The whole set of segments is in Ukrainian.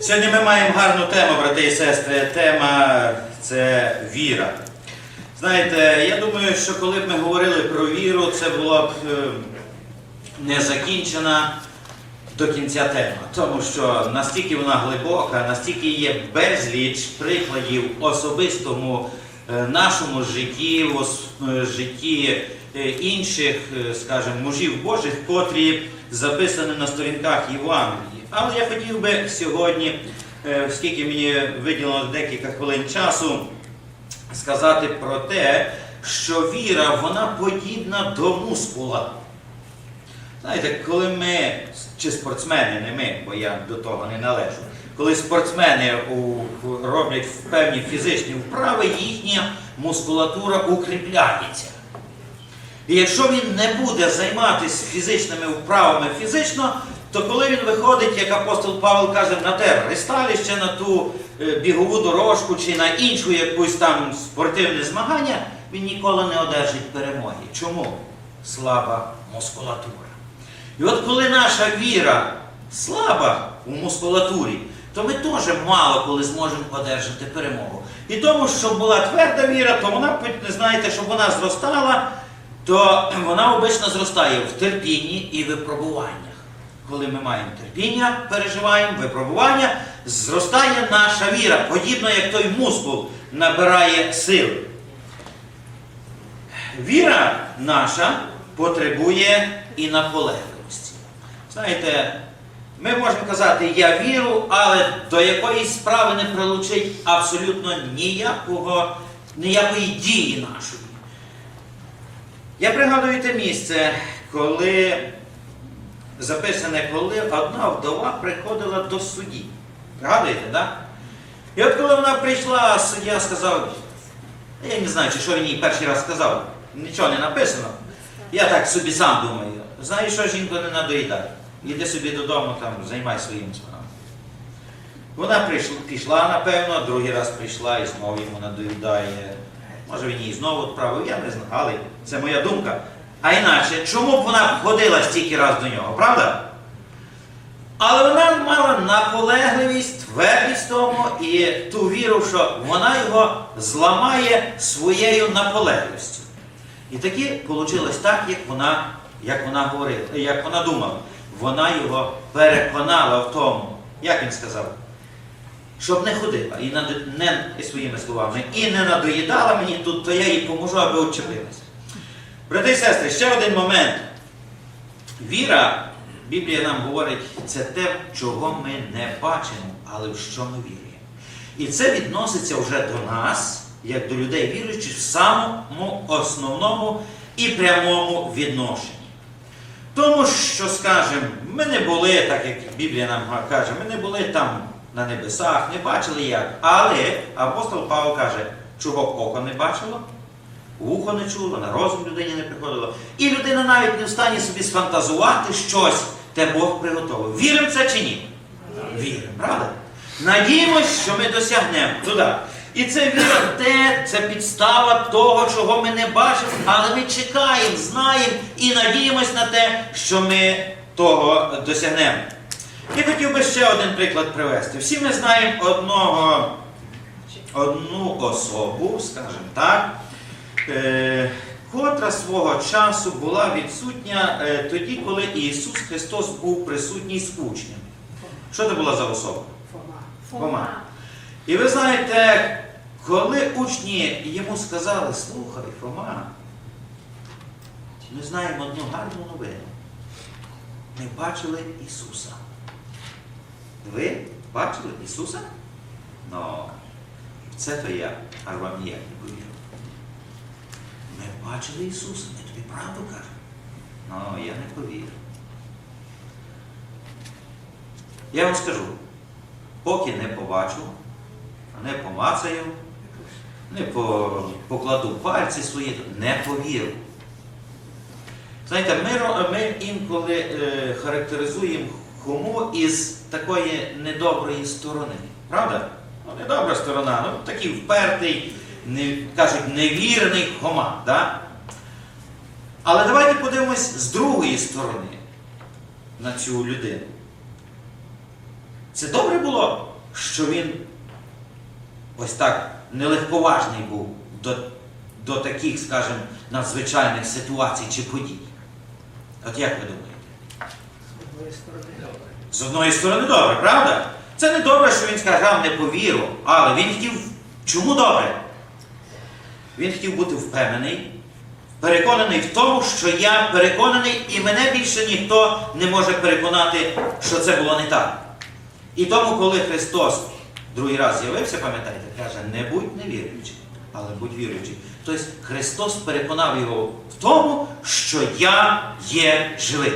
Сьогодні ми маємо гарну тему, брати і сестри. Тема це віра. Знаєте, я думаю, що коли б ми говорили про віру, це була б е, не закінчена до кінця тема. Тому що настільки вона глибока, настільки є безліч прикладів особистому е, нашому житті, в е, житті інших, скажімо, мужів Божих, котрі записані на сторінках Євангелії. Але я хотів би сьогодні, е, оскільки мені виділено декілька хвилин часу, сказати про те, що віра вона подібна до мускула. Знаєте, коли ми, чи спортсмени, не ми, бо я до того не належу, коли спортсмени роблять певні фізичні вправи, їхня мускулатура укріпляється. І якщо він не буде займатися фізичними вправами фізично, то коли він виходить, як апостол Павло каже, на те ристалище, на ту е, бігову дорожку чи на іншу якусь там спортивне змагання, він ніколи не одержить перемоги. Чому? Слаба мускулатура. І от коли наша віра слаба у мускулатурі, то ми теж мало коли зможемо одержати перемогу. І тому, щоб була тверда віра, то вона, знаєте, щоб вона зростала, то вона обично зростає в терпінні і випробуваннях. Коли ми маємо терпіння, переживаємо випробування, зростає наша віра, подібно як той мускул набирає сили. Віра наша потребує і наполегливості. Знаєте, ми можемо казати я віру, але до якоїсь справи не прилучить абсолютно ніякого, ніякої дії нашої. Я пригадую те місце, коли записане, коли одна вдова приходила до судді. Пригадуєте, так? І от коли вона прийшла, суддя сказав, я не знаю, що він їй перший раз сказав, нічого не написано. Я так собі сам думаю, знаєш що, жінко, не надоїдай. Іди собі додому, там, займай своїми справами. Вона прийшла, пішла, напевно, другий раз прийшла і знову йому надоїдає. Може він її знову відправив, я не знаю, але це моя думка. А інакше, чому б вона ходила стільки раз до нього, правда? Але вона мала наполегливість, твердість тому і ту віру, що вона його зламає своєю наполегливістю. І таки вийшло так, як вона, як вона говорила, як вона думала. Вона його переконала в тому, як він сказав, щоб не ходила і не і своїми словами, і не надоїдала мені тут, то я їй поможу, аби очепилася. Брати і сестри, ще один момент. Віра, Біблія нам говорить, це те, чого ми не бачимо, але в що ми віримо. І це відноситься вже до нас, як до людей віруючих, в самому основному і прямому відношенні. Тому що, скажімо, ми не були, так як Біблія нам каже, ми не були там на небесах, не бачили як. Але апостол Павло каже, чого око не бачило, вухо не чуло, на розум людині не приходило. І людина навіть не в стані собі сфантазувати щось, те Бог приготовив. Віримо це чи ні? Віримо, правда? Надіємось, що ми досягнемо туди. І це віра те, це підстава того, чого ми не бачимо, але ми чекаємо, знаємо і надіємось на те, що ми того досягнемо. Я хотів би ще один приклад привести. Всі ми знаємо одного, одну особу, скажімо так, котра свого часу була відсутня е, тоді, коли Ісус Христос був присутній з учнями. Що це була за особа? Фома. І ви знаєте, коли учні йому сказали, слухай, Фома, ми знаємо одну гарну новину. Ми бачили Ісуса. Ви бачили Ісуса? Ну, це то я, а вам ніяк не повірив. Бачили Ісуса, ми тобі правду кажемо. Ну, я не повірив. Я вам скажу, поки не побачу, не помацаю, не по- покладу пальці свої, не повірю. Знаєте, ми, ми інколи е, характеризуємо хому із такої недоброї сторони. Правда? Ну, недобра сторона, ну такий впертий, не, кажуть, невірний хома. Да? Але давайте подивимось з другої сторони на цю людину. Це добре було, що він ось так нелегковажний був до, до таких, скажімо, надзвичайних ситуацій чи подій. От як ви думаєте? З одної сторони добре, правда? Це не добре, що він сказав не повіру, але він хотів. Чому добре? Він хотів бути впевнений, переконаний в тому, що я переконаний, і мене більше ніхто не може переконати, що це було не так. І тому, коли Христос другий раз з'явився, пам'ятаєте, каже, не будь невіруючим, але будь віруючим. Тобто Христос переконав його в тому, що я є живий.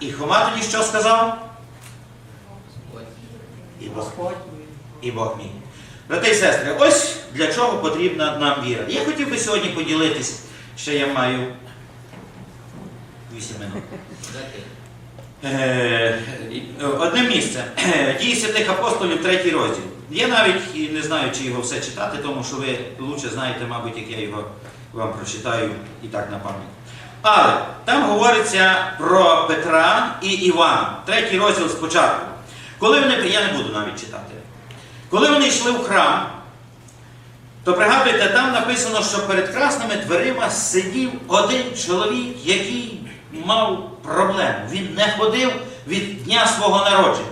І Хома тоді що сказав? І Бог, і Бог мій. Брати і сестри, ось для чого потрібна нам віра. Я хотів би сьогодні поділитись, ще я маю 8 минут. Е, Одне місце. Дії святих апостолів, третій розділ. Я навіть не знаю, чи його все читати, тому що ви лучше знаєте, мабуть, як я його вам прочитаю і так на пам'ять. Але там говориться про Петра і Івана. Третій розділ спочатку. Коли вони, я не буду навіть читати. Коли вони йшли в храм, то пригадуйте, там написано, що перед красними дверима сидів один чоловік, який мав проблему. Він не ходив від дня свого народження.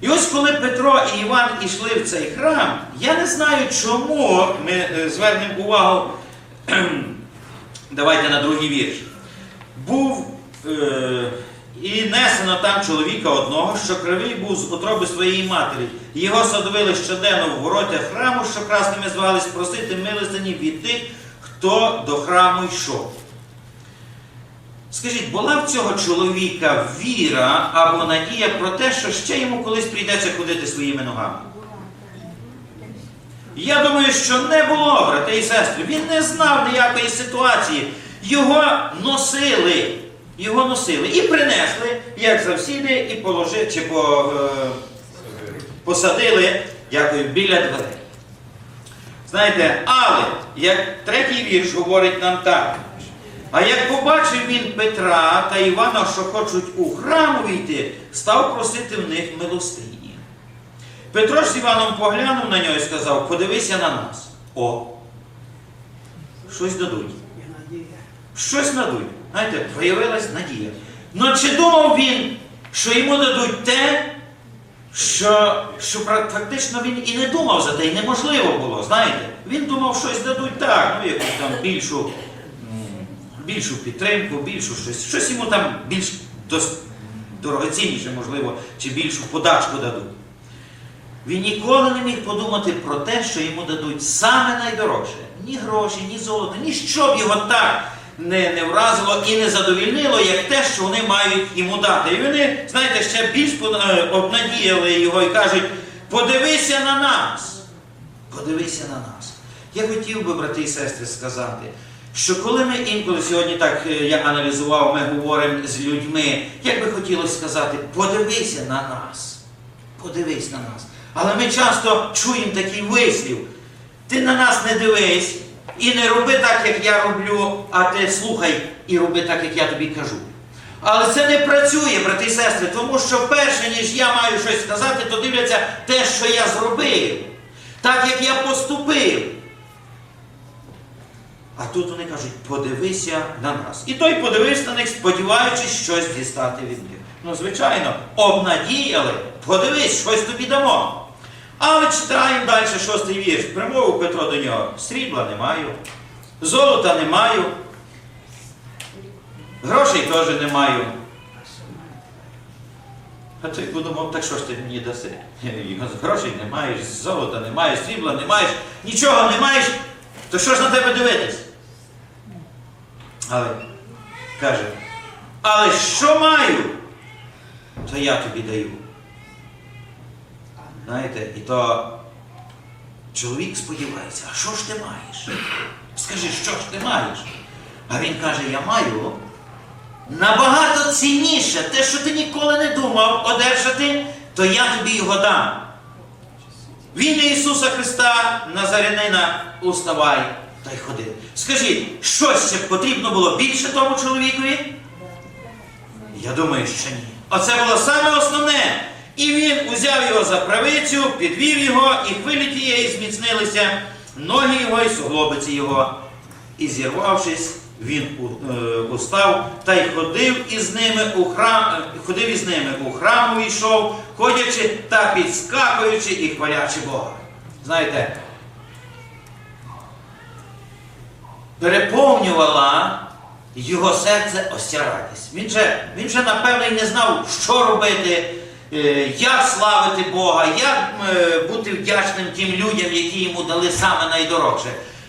І ось коли Петро і Іван йшли в цей храм, я не знаю, чому ми е, звернемо увагу, давайте на другий вірш. Був е, і несено там чоловіка одного, що кривий був з утроби своєї матері. Його садовили щоденно в воротях храму, що красними звались, просити милостині від тих, хто до храму йшов. Скажіть, була в цього чоловіка віра або надія про те, що ще йому колись прийдеться ходити своїми ногами? Я думаю, що не було, брати і сестри. Він не знав ніякої ситуації. Його носили. Його носили і принесли, як завсіди, і положили, чи по, е, посадили дякую, біля дверей. Знаєте, але як третій вірш говорить нам так. А як побачив він Петра та Івана, що хочуть у храм увійти, став просити в них милостині. Петро з Іваном поглянув на нього і сказав: подивися на нас. О, щось дадуть. Щось надуть. Знаєте, проявилась надія. Ну чи думав він, що йому дадуть те, що, що пра- фактично він і не думав за те, і неможливо було, знаєте? Він думав, щось дадуть так, ну якусь там більшу, більшу підтримку, більшу щось. Щось йому там більш дорогоцінніше, можливо, чи більшу подачку дадуть. Він ніколи не міг подумати про те, що йому дадуть саме найдорожче. Ні гроші, ні золото, ніщо б його так не, не вразило і не задовільнило, як те, що вони мають йому дати. І вони, знаєте, ще більш е, обнадіяли його і кажуть, подивися на нас. Подивися на нас. Я хотів би, брати і сестри, сказати, що коли ми інколи сьогодні так е, я аналізував, ми говоримо з людьми, як би хотілося сказати, подивися на нас. Подивись на нас. Але ми часто чуємо такий вислів. Ти на нас не дивись і не роби так, як я роблю, а ти слухай і роби так, як я тобі кажу. Але це не працює, брати і сестри, тому що перше, ніж я маю щось сказати, то дивляться те, що я зробив, так як я поступив. А тут вони кажуть, подивися на нас. І той подивився на них, сподіваючись щось дістати від них. Ну, звичайно, обнадіяли, подивись, щось тобі дамо. Але читаємо далі шостий вірш. Примовив Петро до нього: срібла не маю, золота не маю, грошей теж не маю. А той подумав, так що ж ти мені даси? Грошей не маєш, золота не маєш, срібла не маєш, нічого не маєш, то що ж на тебе дивитись? Але каже, але що маю, то я тобі даю. Знаєте, і то чоловік сподівається, а що ж ти маєш? Скажи, що ж ти маєш? А він каже, я маю набагато цінніше, те, що ти ніколи не думав одержати, то я тобі його дам. Він Ісуса Христа, Назарянина, уставай та й ходи. Скажіть, щось ще потрібно було більше тому чоловікові? Я думаю, що ні. Оце було саме основне. І він узяв його за правицю, підвів його, і хвилі тієї зміцнилися, ноги його і суглобиці його. І зірвавшись, він е, устав та й ходив із ними у храм, е, ходив із ними у храм увійшов, ходячи та підскакуючи і хвалячи Бога. Знаєте, переповнювала його серце радість. Він же, він же напевно, й не знав, що робити, як славити Бога, як е, бути вдячним тим людям, які йому дали саме найдорожче.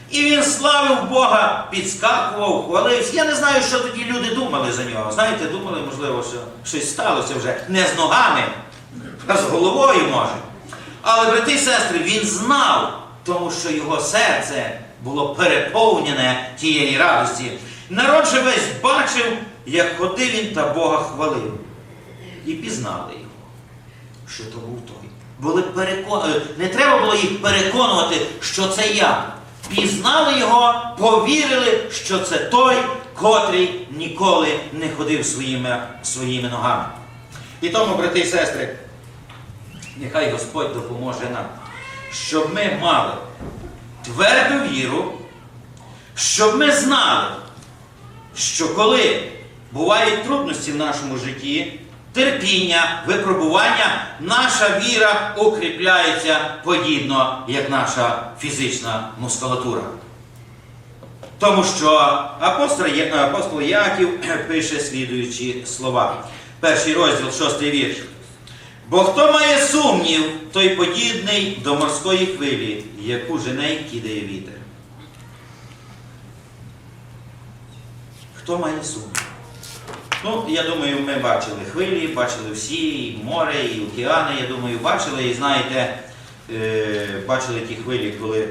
І він славив Бога, підскакував, хвалився. Я не знаю, що тоді люди думали за нього. Знаєте, думали, можливо, що щось сталося вже не з ногами, а з головою може. Але, брати і сестри, він знав, тому що його серце було переповнене тієї радості. Народ же весь бачив, як ходив він та Бога хвалив. І пізнали що то був той. Були перекон... е, Не треба було їх переконувати, що це я. Пізнали його, повірили, що це той, котрий ніколи не ходив своїми, своїми ногами. І тому, брати і сестри, Нехай Господь допоможе нам, щоб ми мали тверду віру, щоб ми знали, що коли бувають трудності в нашому житті, терпіння, випробування, наша віра укріпляється подібно, як наша фізична мускулатура. Тому що апостол, Яків пише слідуючі слова. Перший розділ, шостий вірш. Бо хто має сумнів, той подібний до морської хвилі, яку жене кидає вітер. Хто має сумнів? Ну, я думаю, ми бачили хвилі, бачили всі, і море, і океани, я думаю, бачили, і знаєте, е, бачили ті хвилі, коли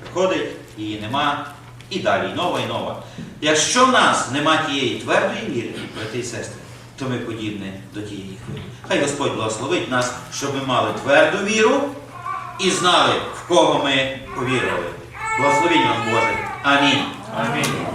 приходить, її нема, і далі, і нова, і нова. Якщо в нас нема тієї твердої віри, брати і сестри, то ми подібні до тієї хвилі. Хай Господь благословить нас, щоб ми мали тверду віру і знали, в кого ми повірили. Благословінь вам Боже. Амінь. Амінь.